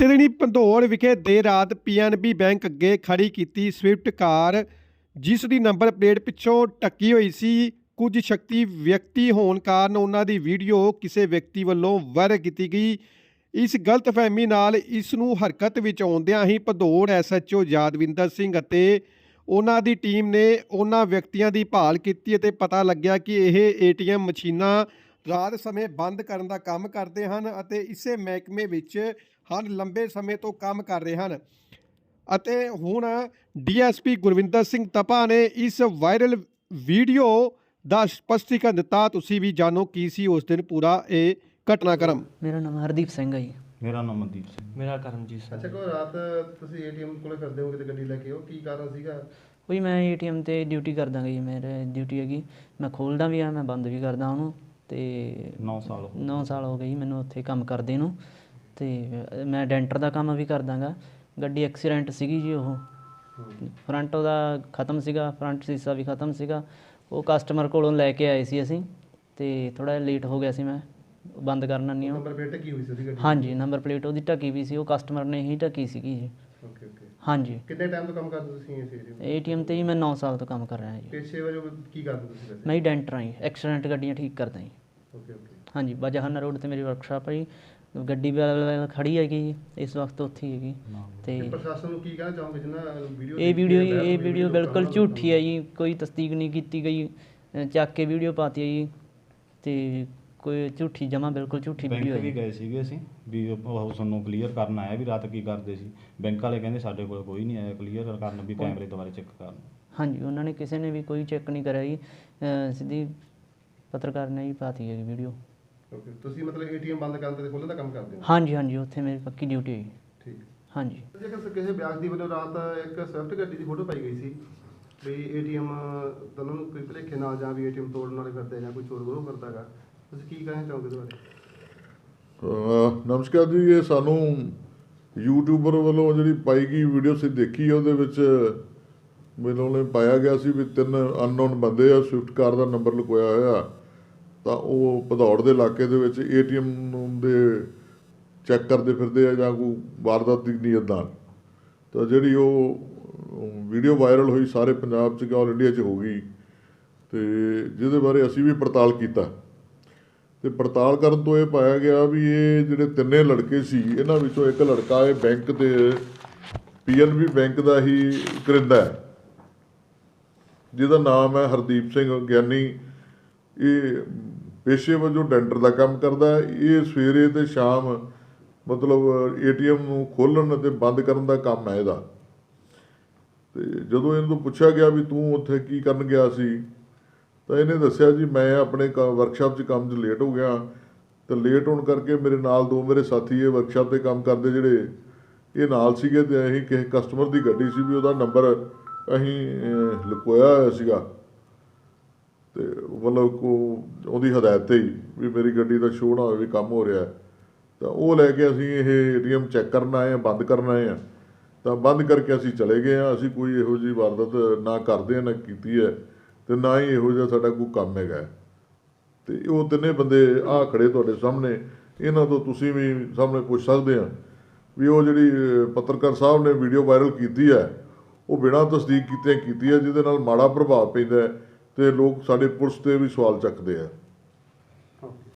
ਬੀਤੇ ਦਿਨੀ ਪੰਧੌੜ ਵਿਖੇ ਦੇਰ ਰਾਤ ਪੀਐਨਬੀ ਬੈਂਕ ਅੱਗੇ ਖੜੀ ਕੀਤੀ ਸਵਿਫਟ ਕਾਰ, ਜਿਸ ਦੀ ਨੰਬਰ ਪਲੇਟ ਪਿੱਛੋਂ ਟੱਕੀ ਹੋਈ ਸੀ। ਕੁਝ ਸ਼ਕਤੀ ਵਿਅਕਤੀ ਹੋਣ ਕਾਰਨ ਉਹਨਾਂ ਦੀ ਵੀਡੀਓ ਕਿਸੇ ਵਿਅਕਤੀ ਵੱਲੋਂ ਵਾਇਰਲ ਕੀਤੀ ਗਈ। ਇਸ ਗਲਤਫਹਿਮੀ ਨਾਲ ਇਸ ਨੂੰ ਹਰਕਤ ਵਿੱਚ ਆਉਂਦਿਆਂ ਹੀ ਭਦੌੜ ਐਸਐਚਓ ਯਾਦਵਿੰਦਰ ਸਿੰਘ ਅਤੇ ਉਹਨਾਂ ਦੀ ਟੀਮ ਨੇ ਉਹਨਾਂ ਵਿਅਕਤੀਆਂ ਦੀ ਭਾਲ ਕੀਤੀ ਅਤੇ ਪਤਾ ਲੱਗਿਆ ਕਿ ਇਹ ਏਟੀਐਮ ਮਸ਼ੀਨਾਂ ਰਾਤ ਸਮੇਂ ਬੰਦ ਕਰਨ ਦਾ ਕੰਮ ਕਰਦੇ ਹਨ ਅਤੇ ਇਸੇ ਮਹਿਕਮੇ ਵਿੱਚ ਹਨ ਲੰਬੇ ਸਮੇਂ ਤੋਂ ਕੰਮ ਕਰ ਰਹੇ ਹਨ। ਅਤੇ ਹੁਣ ਡੀਐਸਪੀ ਗੁਰਵਿੰਦਰ ਸਿੰਘ ਤਪਾ ਨੇ ਇਸ ਵਾਇਰਲ ਵੀਡੀਓ ਦਾ ਸਪਸ਼ਟੀਕਰਨ ਦਿੱਤਾ। ਤੁਸੀਂ ਵੀ ਜਾਣੋ ਕੀ ਸੀ ਉਸ ਦਿਨ ਪੂਰਾ ਇਹ ਘਟਨਾਕ੍ਰਮ। ਮੇਰਾ ਨਾਮ ਹਰਦੀਪ ਸਿੰਘ ਹੈ ਜੀ। ਮੇਰਾ ਨਾਮ ਮਨਦੀਪ ਸਿੰਘ। ਮੇਰਾ ਕਰਮਜੀਤ ਸਿੰਘ। ਅੱਛਾ ਕੋ ਰਾਤ ਤੁਸੀਂ ਏਟੀਐਮ ਕੋਲੇ ਫਿਰਦੇ ਹੋ ਕਿਤੇ ਗੱਡੀ ਲੈ ਕੇ ਉਹ ਕੀ ਕਾਰਨ ਸੀਗਾ? ਕੋਈ ਮੈਂ ਏਟੀਐਮ ਤੇ ਡਿਊਟੀ ਕਰਦਾ ਜੀ ਮੇਰੇ ਡਿਊਟੀ ਹੈਗੀ। ਮੈਂ ਖੋਲਦਾ ਵੀ ਆ ਮੈਂ ਬੰਦ ਵੀ ਕਰਦਾ ਉਹਨੂੰ। ਤੇ 9 ਸਾਲ ਹੋ 9 ਸਾਲ ਹੋ ਗਏ ਜੀ ਮੈਨੂੰ ਉੱਥੇ ਕੰਮ ਕਰਦੇ ਨੂੰ। ਤੇ ਮੈਂ ਡੈਂਟਰ ਦਾ ਕੰਮ ਵੀ ਕਰਦਾਗਾ ਗੱਡੀ ਐਕਸੀਡੈਂਟ ਸੀਗੀ ਜੀ ਉਹ। ਫਰੰਟ ਉਹਦਾ ਖਤਮ ਸੀਗਾ ਫਰੰਟ ਸੀਸਾ ਵੀ ਖਤਮ ਸੀਗਾ। ਉਹ ਕਸਟਮਰ ਕੋਲੋਂ ਲੈ ਕੇ ਆਏ ਸੀ ਅਸੀਂ। ਤੇ ਥੋੜਾ ਲੇਟ ਹੋ ਗਿਆ ਸੀ ਮੈਂ ਬੰਦ ਕਰਨਾ ਨਹੀਂ ਉਹ ਨੰਬਰ ਪਲੇਟ ਕੀ ਹੋਈ ਸੀ ਉਹਦੀ ਗੱਡੀ। ਹਾਂਜੀ ਨੰਬਰ ਪਲੇਟ ਉਹਦੀ ਢੱਕੀ ਵੀ ਸੀ। ਉਹ ਕਸਟਮਰ ਨੇ ਹੀ ਢੱਕੀ ਸੀਗੀ ਜੀ। ਹਾਂਜੀ। ਕਿੰਨੇ ਟਾਈਮ ਤੋਂ ਕੰਮ ਕਰਦੇ ਤੁਸੀਂ ਇਸ ਏਰੀਆ ਏਟੀਐਮ ਤੇ ਜੀ ਮੈਂ 9 ਸਾਲ ਤੋਂ ਕੰਮ ਕਰ ਰਿਹਾ ਜੀ। ਪੇਸ਼ੇ ਵਜੋਂ ਕੀ ਕਰਦੇ ਤੁਸੀਂ ਵੈਸੇ ਮੈਂ ਹੀ ਡੈਂਟਰ ਹਾਂ ਜੀ ਐਕਸੀਡੈਂਟ ਗੱਡੀਆਂ ਠੀਕ ਕਰਦਾ ਜੀ। ਓਕੇ ਓਕੇ ਹਾਂਜੀ ਬਾਜਾਹਾਨਾ ਰੋਡ ਤੇ ਮੇਰੀ ਵਰਕਸ਼ਾਪ ਹੈ ਜੀ। ਗੱਡੀ ਵਾਲ ਖੜੀ ਹੈਗੀ ਜੀ ਇਸ ਵਕਤ ਉੱਥੇ ਹੀ ਹੈਗੀ। ਤੇ ਤੇ ਪ੍ਰਸ਼ਾਸਨ ਨੂੰ ਕੀ ਕਹਿਣਾ ਚਾਹੋਗੇ ਜਿੰਨਾ ਵੀਡੀਓ ਇਹ ਵੀਡੀਓ ਇਹ ਵੀਡੀਓ ਬਿਲਕੁਲ ਝੂਠੀ ਹੈ ਜੀ ਕੋਈ ਤਸਦੀਕ ਨਹੀਂ ਕੀਤੀ ਗਈ। ਅ, ਚੱਕ ਕੇ ਵੀਡੀਓ ਪਾਤੀ ਹੈ ਜੀ। ਤੇ ਕੋਈ ਝੂਠੀ ਜਮਾ ਬਿਲਕੁਲ ਝੂਠੀ ਬੈਂਕ ਵੀਡੀਓ ਹੈ ਵੀ ਜੀ। ਗਏ ਸੀਗੇ ਅਸੀਂ ਵੀ ਉਹ ਸਾਨੂੰ ਕਲੀਅਰ ਕਰਨ ਆਇਆ ਵੀ ਰਾਤ ਕੀ ਕਰਦੇ ਸੀ। ਬੈਂਕ ਵਾਲੇ ਕਹਿੰਦੇ ਸਾਡੇ ਕੋਲ ਕੋਈ ਨਹੀਂ ਆਇਆ ਕਲੀਅਰ ਕਰਨ ਵੀ ਕੈਮਰੇ ਦੁਬਾਰਾ ਚੈੱਕ ਕਰਨ। ਹਾਂਜੀ ਉਹਨਾਂ ਨੇ ਕਿਸੇ ਨੇ ਵੀ ਕੋਈ ਚੈੱਕ ਨਹੀਂ ਕਰਿਆ ਜੀ। ਅ, ਸਿੱਧੀ ਪੱਤਰਕਾਰ ਨੇ ਹੀ ਪਾਤੀ ਹੈ ਵੀਡੀਓ। ਓਕੇ ਤੁਸੀਂ ਮਤਲਬ ਏਟੀਐਮ ਬੰਦ ਕਰਨ ਤੇ ਖੋਲ੍ਹਣ ਦਾ ਕੰਮ ਕਰਦੇ ਹੋ? ਹਾਂਜੀ ਹਾਂਜੀ ਉੱਥੇ ਮੇਰੀ ਪੱਕੀ ਡਿਊਟੀ ਹੈ ਜੀ। ਠੀਕ ਹਾਂਜੀ। ਜੇਕਰ ਕਿਸੇ ਵਿਅਕਤੀ ਵੱਲੋਂ ਰਾਤ ਇੱਕ ਸਵਿਫਟ ਗੱਡੀ ਦੀ ਫੋਟੋ ਪਾਈ ਗਈ ਸੀ ਵੀ ਏਟੀਐਮ ਤੁਹਾਨੂੰ ਨੂੰ ਕੋਈ ਭਲੇਖੇ ਨਾਲ ਜਾਂ ਵੀ ਏਟੀਐਮ ਤੋੜਨ ਵਾਲੇ ਫਿਰਦੇ ਜਾਂ ਕੋਈ ਚੋਰ ਗਰੋਹ ਕਰਦਾਗਾ ਤੁਸੀਂ ਕੀ ਕਹਿਣਾ ਚਾਹੋਗੇ ਇਹਦੇ ਬਾਰੇ? ਅਹ ਨਮਸਕਾਰ ਜੀ, ਇਹ ਸਾਨੂੰ ਯੂਟਿਊਬਰ ਵੱਲੋਂ ਜਿਹੜੀ ਪਾਈ ਗਈ ਵੀਡੀਓ ਸੀ ਦੇਖੀ ਉਹਦੇ ਵਿੱਚ ਮੈਨੂੰ ਨੇ ਪਾਇਆ ਗਿਆ ਸੀ ਵੀ ਤਿੰਨ ਅਨਨੋਨ ਬੰਦੇ ਆ, ਸਵਿਫਟ ਕਾਰ ਦਾ ਨੰਬਰ ਲੁਕੋਇਆ ਹੋਇਆ। ਤਾਂ ਉਹ ਭਦੌੜ ਦੇ ਇਲਾਕੇ ਦੇ ਵਿੱਚ ਏਟੀਐਮ ਦੇ ਚੈੱਕ ਕਰਦੇ ਫਿਰਦੇ ਆ ਜਾਂ ਕੋਈ ਵਾਰਦਾਤ ਦੀ ਨੀਅਤ ਨਾਲ। ਤਾਂ ਜਿਹੜੀ ਉਹ ਵੀਡੀਓ ਵਾਇਰਲ ਹੋਈ ਸਾਰੇ ਪੰਜਾਬ 'ਚ ਆਲ ਇੰਡੀਆ 'ਚ ਹੋ ਗਈ। ਤੇ ਜਿਹਦੇ ਬਾਰੇ ਅਸੀਂ ਵੀ ਪੜਤਾਲ ਕੀਤਾ। ਤੇ ਪੜਤਾਲ ਕਰਨ ਤੋਂ ਇਹ ਪਾਇਆ ਗਿਆ ਵੀ ਇਹ ਜਿਹੜੇ ਤਿੰਨੇ ਲੜਕੇ ਸੀ, ਇਹਨਾਂ ਵਿੱਚੋਂ ਇੱਕ ਲੜਕਾ ਇਹ ਬੈਂਕ ਦੇ ਪੀਐਨਬੀ ਬੈਂਕ ਦਾ ਹੀ ਕਰਿੰਦਾ ਹੈ। ਜਿਹਦਾ ਨਾਮ ਹੈ ਹਰਦੀਪ ਸਿੰਘ ਗਿਆਨੀ। ਇਹ ਪੇਸ਼ੇ ਵਜੋਂ ਡੈਂਟਰ ਦਾ ਕੰਮ ਕਰਦਾ ਹੈ। ਇਹ ਸਵੇਰੇ ਤੇ ਸ਼ਾਮ ਮਤਲਬ ਏਟੀਐਮ ਨੂੰ ਖੋਲਣ ਅਤੇ ਬੰਦ ਕਰਨ ਦਾ ਕੰਮ ਹੈ ਇਹਦਾ। ਤੇ ਜਦੋਂ ਇਹਨਾਂ ਤੋਂ ਪੁੱਛਿਆ ਗਿਆ ਵੀ ਤੂੰ ਉੱਥੇ ਕੀ ਕਰਨ ਗਿਆ ਸੀ ਤਾਂ ਇਹਨੇ ਦੱਸਿਆ ਜੀ ਮੈਂ ਆਪਣੇ ਵਰਕਸ਼ਾਪ 'ਚ ਕੰਮ 'ਚ ਲੇਟ ਹੋ ਗਿਆ। ਤੇ ਲੇਟ ਹੋਣ ਕਰਕੇ ਮੇਰੇ ਨਾਲ ਦੋ ਮੇਰੇ ਸਾਥੀ ਇਹ ਵਰਕਸ਼ਾਪ ਤੇ ਕੰਮ ਕਰਦੇ ਜਿਹੜੇ ਇਹ ਨਾਲ ਸੀਗੇ ਤੇ ਅਸੀਂ ਕਿਸੇ ਕਸਟਮਰ ਦੀ ਗੱਡੀ ਸੀ ਵੀ ਉਹਦਾ ਨੰਬਰ ਅਸੀਂ ਅਹ, ਲੁਕੋਇਆ ਹੋਇਆ ਸੀਗਾ। ਤੇ ਮਤਲਬ ਕੋ ਉਹਦੀ ਹਦਾਇਤ ਤੇ ਹੀ ਵੀ ਮੇਰੀ ਗੱਡੀ ਦਾ ਸ਼ੋਅ ਨਾ ਹੋਵੇ ਵੀ ਕੰਮ ਹੋ ਰਿਹਾ। ਤਾਂ ਉਹ ਲੈ ਕੇ ਅਸੀਂ ਇਹ ਏਟੀਐਮ ਚੈੱਕ ਕਰਨ ਆਏ ਆ ਬੰਦ ਕਰਨ ਆਏ ਆ। ਤਾਂ ਬੰਦ ਕਰਕੇ ਅਸੀਂ ਚਲੇ ਗਏ ਆ। ਅਸੀਂ ਕੋਈ ਇਹੋ ਜਿਹੀ ਵਾਰਦਾਤ ਨਾ ਕਰਦੇ ਆ ਨਾ ਕੀਤੀ ਹੈ। ਤੇ ਨਾ ਹੀ ਇਹੋ ਜਿਹਾ ਸਾਡਾ ਕੋਈ ਕੰਮ ਹੈਗਾ ਹੈ। ਤੇ ਉਹ ਤਿੰਨੇ ਬੰਦੇ ਆ ਖੜੇ ਤੁਹਾਡੇ ਸਾਹਮਣੇ ਇਹਨਾਂ ਤੋਂ ਤੁਸੀਂ ਵੀ ਸਾਹਮਣੇ ਪੁੱਛ ਸਕਦੇ ਆ ਵੀ ਉਹ ਜਿਹੜੀ ਪੱਤਰਕਾਰ ਸਾਹਿਬ ਨੇ ਵੀਡੀਓ ਵਾਇਰਲ ਕੀਤੀ ਹੈ, ਉਹ ਬਿਨਾਂ ਤਸਦੀਕ ਕੀਤੇ ਕੀਤੀ ਹੈ ਜਿਹਦੇ ਨਾਲ ਮਾੜਾ ਪ੍ਰਭਾਵ ਪੈਂਦਾ ਹੈ ਤੇ ਲੋਕ ਸਾਡੇ ਪੁਲਿਸ ਤੇ ਵੀ ਸਵਾਲ ਚੱਕਦੇ ਆ